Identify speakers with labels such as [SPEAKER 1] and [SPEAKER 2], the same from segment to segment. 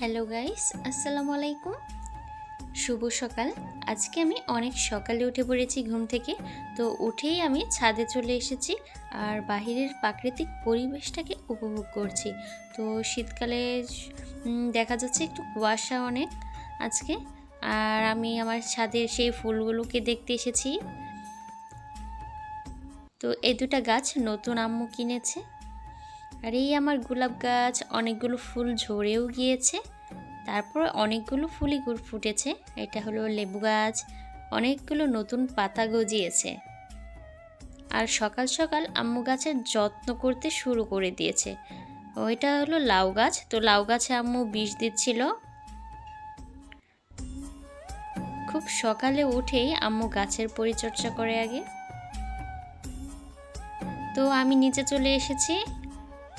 [SPEAKER 1] Hello guys, আসসালামু আলাইকুম। শুভ সকাল। আজকে আমি অনেক সকালে উঠে পড়েছি ঘুম থেকে, তো উঠেই আমি ছাদে চলে এসেছি আর বাহিরের প্রাকৃতিক পরিবেশটাকে উপভোগ করছি। তো শীতকালে দেখা যাচ্ছে একটু কুয়াশা অনেক আজকে, আর আমি আমার ছাদের সেই ফুলগুলোকে দেখতে এসেছি। তো এই দুটা গাছ নতুন আম্মু কিনেছে। আর এই আমার গোলাপ গাছ, অনেকগুলো ফুল ঝরেও গিয়েছে। তারপর অনেকগুলো ফুলই গুড় ফুটেছে। এটা হলো লেবু গাছ, অনেকগুলো নতুন পাতা গজিয়েছে। আর সকাল সকাল আম্মু গাছের যত্ন করতে শুরু করে দিয়েছে। ওইটা হলো লাউ গাছ। তো লাউ গাছে আম্মু বিষ দিচ্ছিল। খুব সকালে উঠেই আম্মু গাছের পরিচর্যা করে আগে। তো আমি নিচে চলে এসেছি।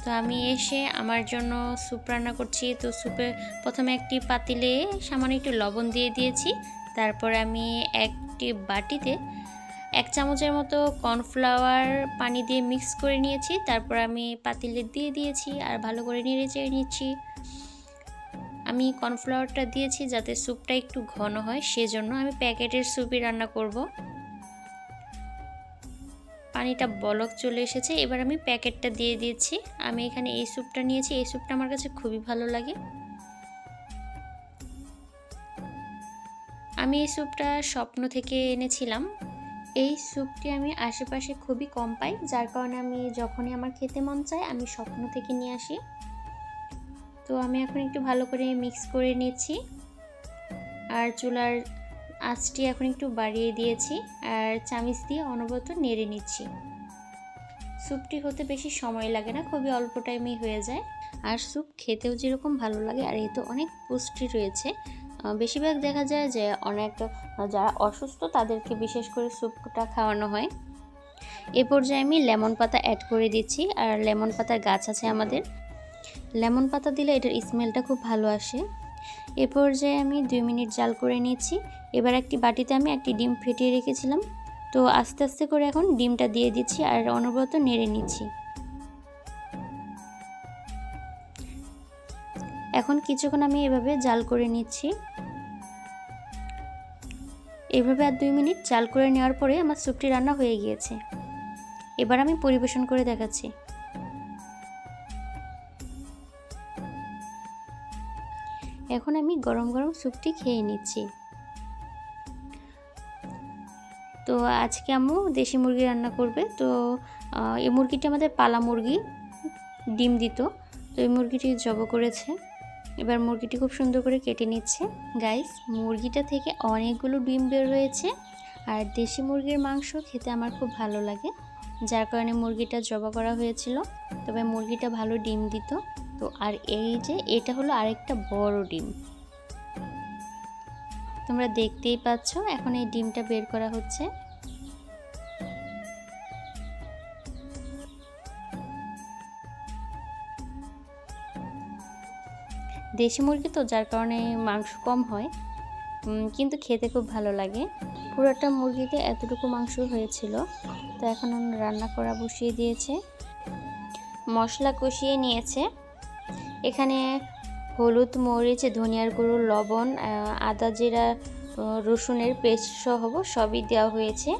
[SPEAKER 1] তো আমি এসে আমার জন্য স্যুপ রান্না করছি। তো স্যুপে প্রথমে একটি পাতিলে সামান্য একটু লবণ দিয়ে দিয়েছি। তারপর আমি একটি বাটিতে এক চামচের মতো কর্নফ্লাওয়ার পানি দিয়ে মিক্স করে নিয়েছি। তারপর আমি পাতিলে দিয়ে দিয়েছি আর ভালো করে নেড়ে চেড়ে নিচ্ছি। আমি কর্নফ্লাওয়ারটা দিয়েছি যাতে স্যুপটা একটু ঘন হয়। সেজন্য আমি প্যাকেটের স্যুপই রান্না করব। পানিটা বলক চলে এসেছে। এবার আমি প্যাকেটটা দিয়ে দিয়েছি। আমি এখানে এই স্যুপটা নিয়েছি। এই স্যুপটা আমার কাছে খুবই ভালো লাগে। আমি এই স্যুপটা স্বপ্ন থেকে এনেছিলাম। এই স্যুপটি আমি আশেপাশে খুবই কম পাই। যার কারণে আমি যখনই আমার খেতে মন চায়, আমি স্বপ্ন থেকে নিয়ে আসি। তো আমি এখন একটু ভালো করে মিক্স করে নিচ্ছি। আর চুলার আঁচটি এখন একটু বাড়িয়ে দিয়েছি আর চামিচ দিয়ে অনবরত নেড়ে নিচ্ছি। স্যুপটি হতে বেশি সময় লাগে না, খুবই অল্প টাইমেই হয়ে যায়। আর স্যুপ খেতেও যেরকম ভালো লাগে, আর এতে অনেক পুষ্টি রয়েছে। বেশিরভাগ দেখা যায় যে অনেক যারা অসুস্থ তাদেরকে বিশেষ করে স্যুপটা খাওয়ানো হয়। এ পর্যায়ে আমি লেমন পাতা অ্যাড করে দিচ্ছি, আর লেমন পাতার গাছ আছে আমাদের। লেমন পাতা দিলে এটার স্মেলটা খুব ভালো আসে। এ পর্যায়ে আমি দুই মিনিট জাল করে নিয়েছি। এবার একটি বাটিতে আমি একটি ডিম ফেটিয়ে রেখেছিলাম। তো আস্তে আস্তে করে এখন ডিমটা দিয়ে দিচ্ছি আর অনবরত নেড়ে নিচ্ছি। এখন কিছুক্ষণ আমি এভাবে জাল করে নিচ্ছি। এভাবে আর দুই মিনিট জাল করে নেওয়ার পরে আমার স্যুপটি রান্না হয়ে গিয়েছে। এবার আমি পরিবেশন করে দেখাচ্ছি। এখন আমি গরম গরম স্যুপটি খেয়ে নিচ্ছি। তো আজকে আম্মু দেশি মুরগি রান্না করবে। তো এই মুরগিটা আমাদের পালা মুরগি, ডিম দিত। তো এই মুরগিটি জব করেছে। এবার মুরগিটি খুব সুন্দর করে কেটে নিচ্ছে। গাইস মুরগিটা থেকে অনেকগুলো ডিম বের হয়েছে। আর দেশি মুরগির মাংস খেতে আমার খুব ভালো লাগে। যার কারণে মুরগিটা জবা করা হয়েছিল। তবে মুরগিটা ভালো ডিম দিত। তো আর এই যে এটা হলো আরেকটা বড় ডিম। তোমরা দেখতেই পাচ্ছ, এখন এই ডিমটা বের করা হচ্ছে। দেশি মুরগি তো, যার কারণে মাংস কম হয়। কিন্তু খেতে খুব ভালো লাগে। পুরোটা মুরগিতে এতটুকু মাংস হয়েছিল, তো এখন রান্না করা বসিয়ে দিয়েছে। মশলা কষিয়ে নিয়েছে। এখানে হলুদ, মরিচ, ধনিয়ার গুঁড়ো, লবণ আদা জিরা রসুনের পেস্ট সহ সবই দেওয়া হয়েছে।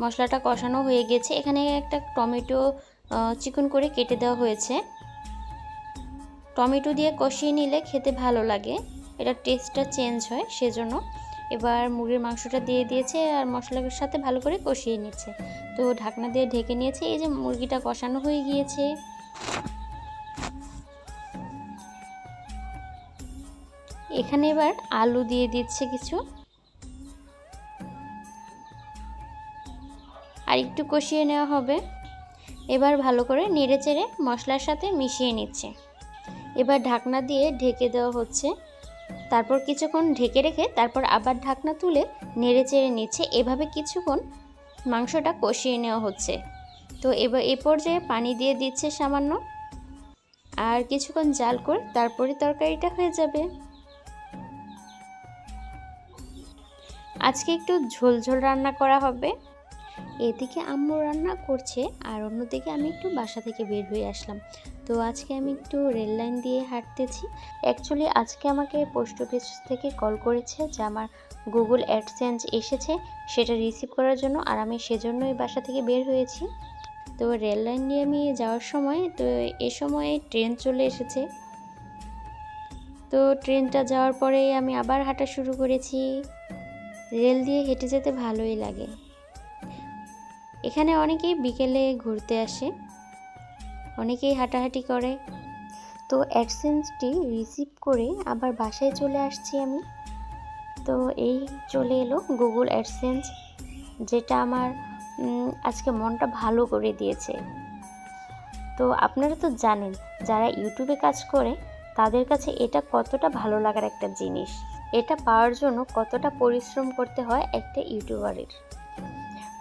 [SPEAKER 1] মশলাটা কষানো হয়ে গেছে। এখানে একটা টমেটো চিকন করে কেটে দেওয়া হয়েছে। টমেটো দিয়ে কষিয়ে নিলে খেতে ভালো লাগে। এটা টেস্টটা চেঞ্জ হয় সেজন্য। এবার মুরগির মাংসটা দিয়ে দিয়েছে আর মশলার সাথে ভালো করে কষিয়ে নিচ্ছে। তো ঢাকনা দিয়ে ঢেকে নিয়েছে। এই যে মুরগিটা কষানো হয়ে গিয়েছে। এখানে এবার আলু দিয়ে দিচ্ছে কিছু। আর একটু কষিয়ে নেওয়া হবে। এবার ভালো করে নেড়ে চেড়ে মশলার সাথে মিশিয়ে নিচ্ছে। এবার ঢাকনা দিয়ে ঢেকে দেওয়া হচ্ছে। তারপর কিছুক্ষণ ঢেকে রেখে তারপর আবার ঢাকনা তুলে নেড়ে চেড়ে নিচ্ছে। এভাবে কিছুক্ষণ মাংসটা কষিয়ে নেওয়া হচ্ছে। তো এবার এ পর্যায়ে পানি দিয়ে দিচ্ছে সামান্য। আর কিছুক্ষণ জাল করে, তারপরে তরকারিটা হয়ে যাবে। আজকে একটু ঝোল ঝোল রান্না করা হবে। এদিকে আম্মু রান্না করছে, আর অন্যদিকে আমি একটু বাসা থেকে বের হয়ে আসলাম। তো আজকে আমি একটু রেল লাইন দিয়ে হাঁটতেছি। অ্যাকচুয়ালি আজকে আমাকে পোস্ট অফিস থেকে কল করেছে যে আমার গুগল অ্যাডসেন্স এসেছে, সেটা রিসিভ করার জন্য, আর আমি সেজন্যই বাসা থেকে বের হয়েছি। তো রেল লাইন দিয়ে আমি যাওয়ার সময়, তো এ সময়ে ট্রেন চলে এসেছে। তো ট্রেনটা যাওয়ার পরে আমি আবার হাঁটা শুরু করেছি। রেল দিয়ে হেঁটে যেতে ভালোই লাগে। এখানে অনেকেই বিকেলে ঘুরতে আসে, অনেকেই হাঁটাহাঁটি করে। তো অ্যাডসেন্সটি রিসিভ করে আবার বাসায় চলে আসছি আমি। তো এই চলে এলো গুগল অ্যাডসেন্স যেটা আমার আজকে মনটা ভালো করে দিয়েছে। তো আপনারা তো জানেন, যারা ইউটিউবে কাজ করে, তাদের কাছে এটা কতটা ভালো লাগার একটা জিনিস। এটা পাওয়ার জন্য কতটা পরিশ্রম করতে হয় একটা ইউটিউবারের।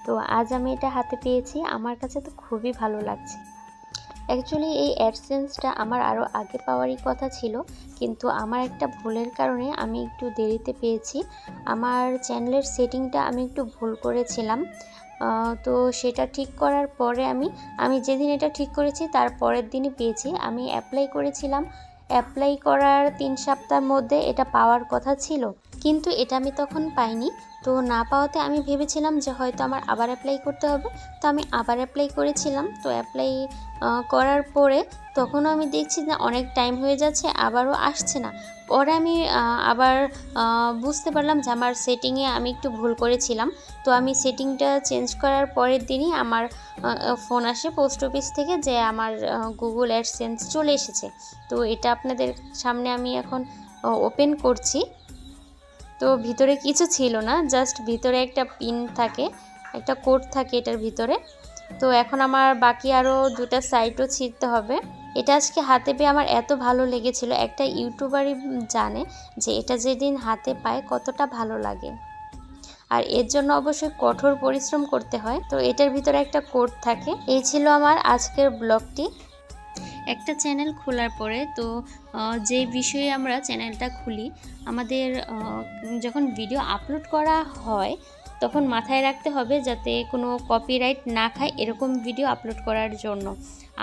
[SPEAKER 1] তো আজ আমি এটা হাতে পেয়েছি, আমার কাছে তো খুবই ভালো লাগছে। অ্যাকচুয়ালি এই অ্যাডসেন্সটা আমার আরও আগে পাওয়ারই কথা ছিল, কিন্তু আমার একটা ভুলের কারণে আমি একটু দেরিতে পেয়েছি। আমার চ্যানেলের সেটিংটা আমি একটু ভুল করেছিলাম। তো সেটা ঠিক করার পরে আমি আমি যেদিন এটা ঠিক করেছি তার পরের দিনই পেয়েছি। আমি অ্যাপ্লাই করেছিলাম। অ্যাপ্লাই করার তিন সপ্তাহের মধ্যে এটা পাওয়ার কথা ছিল। কিন্তু এটা আমি তখন পাইনি। তো না পাওয়াতে আমি ভেবেছিলাম যে হয়তো আমার আবার অ্যাপ্লাই করতে হবে। তো আমি আবার অ্যাপ্লাই করেছিলাম। তো অ্যাপ্লাই করার পরে তখনও আমি দেখছি যে অনেক টাইম হয়ে যাচ্ছে, আবারও আসছে না। পরে আমি আবার বুঝতে পারলাম যে আমার সেটিংয়ে আমি একটু ভুল করেছিলাম। তো আমি সেটিংটা চেঞ্জ করার পরের দিনই আমার ফোন আসে পোস্ট অফিস থেকে যে আমার গুগল অ্যাডসেন্স চলে এসেছে। তো এটা আপনাদের সামনে আমি এখন ওপেন করছি। তো ভিতরে কিছু ছিল না জাস্ট ভিতরে একটা পিন থাকে, একটা কোড থাকে এটার ভিতরে। তো এখন আমার বাকি আরও দুটো সাইটও ছিঁড়তে হবে। এটা আজকে হাতে পেয়ে আমার এত ভালো লেগেছিল। একটা ইউটিউবারই জানে যে এটা যেদিন হাতে পায় কতটা ভালো লাগে। আর এর জন্য অবশ্যই কঠোর পরিশ্রম করতে হয়। তো এটার ভিতরে একটা কোড থাকে। এই ছিল আমার আজকের ব্লগটি। একটা চ্যানেল খোলার পরে তো যে বিষয়ে আমরা চ্যানেলটা খুলি, আমাদের যখন ভিডিও আপলোড করা হয়, তখন মাথায় রাখতে হবে যাতে কোনো কপিরাইট না খায় এরকম ভিডিও আপলোড করার জন্য।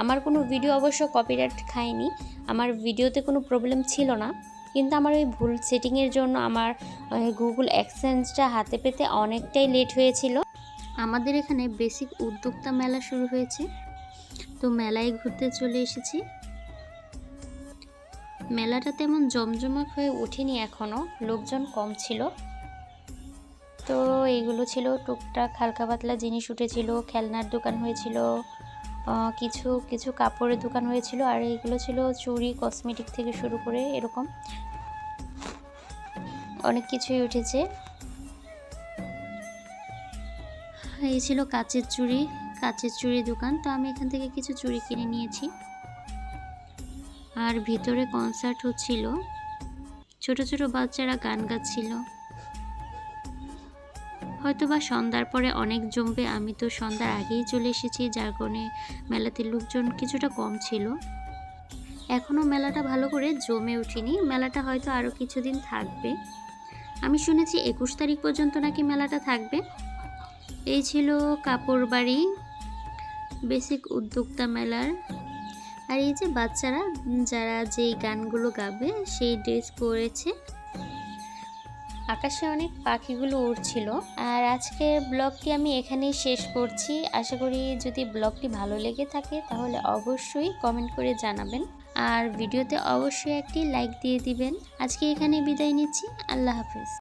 [SPEAKER 1] আমার কোনো ভিডিও অবশ্য কপিরাইট খায়নি, আমার ভিডিওতে কোনো প্রবলেম ছিল না, কিন্তু আমার ওই ভুল সেটিংয়ের জন্য আমার গুগল অ্যাক্সেন্সটা হাতে পেতে অনেকটাই লেট হয়েছিল। আমাদের এখানে বেসিক উদ্যোক্তা মেলা শুরু হয়েছে। তো মেলায় ঘুরতে চলে এসেছি। মেলাটা তেমন জমজমাট হয়ে ওঠেনি এখনও লোকজন কম ছিল। তো এইগুলো ছিল টুকটাক হালকা পাতলা জিনিস উঠেছিল, খেলনার দোকান হয়েছিল কিছু কিছু কাপড়ের দোকান হয়েছিল, আর এইগুলো ছিল চুড়ি, কসমেটিক থেকে শুরু করে এরকম অনেক কিছুই উঠেছে। এই ছিল কাচের চুড়ি কাচের চুড়ি দোকান, তো আমি এখান থেকে কিছু চুড়ি কিনে নিয়েছি। আর ভিতরে কনসার্ট হচ্ছিল। ছোট ছোট বাচ্চারা গান গাচ্ছিল। হয়তো বা সন্ধ্যার পরে অনেক জমবে, আমি তো সন্ধ্যার আগেই চলে এসেছি, যার কারণে মেলাতে লোকজন কিছুটা কম ছিল। এখনও মেলাটা ভালো করে জমে ওঠেনি মেলাটা হয়তো আরও কিছুদিন থাকবে। আমি শুনেছি একুশ তারিখ পর্যন্ত নাকি মেলাটা থাকবে। এই ছিল কাপড় বাড়ি বেসিক উদ্যোক্তা মেলার। আর এই যে বাচ্চারা, যারা যেই গানগুলো গাবে, সেই ড্রেস পরেছে। আকাশে অনেক পাখিগুলো উড়ছিল। আর আজকের ব্লগটি আমি এখানেই শেষ করছি। আশা করি যদি ব্লগটি ভালো লেগে থাকে, তাহলে অবশ্যই কমেন্ট করে জানাবেন। আর ভিডিওতে অবশ্যই একটি লাইক দিয়ে দিবেন। আজকে এখানে বিদায় নিচ্ছি। আল্লাহ হাফিজ।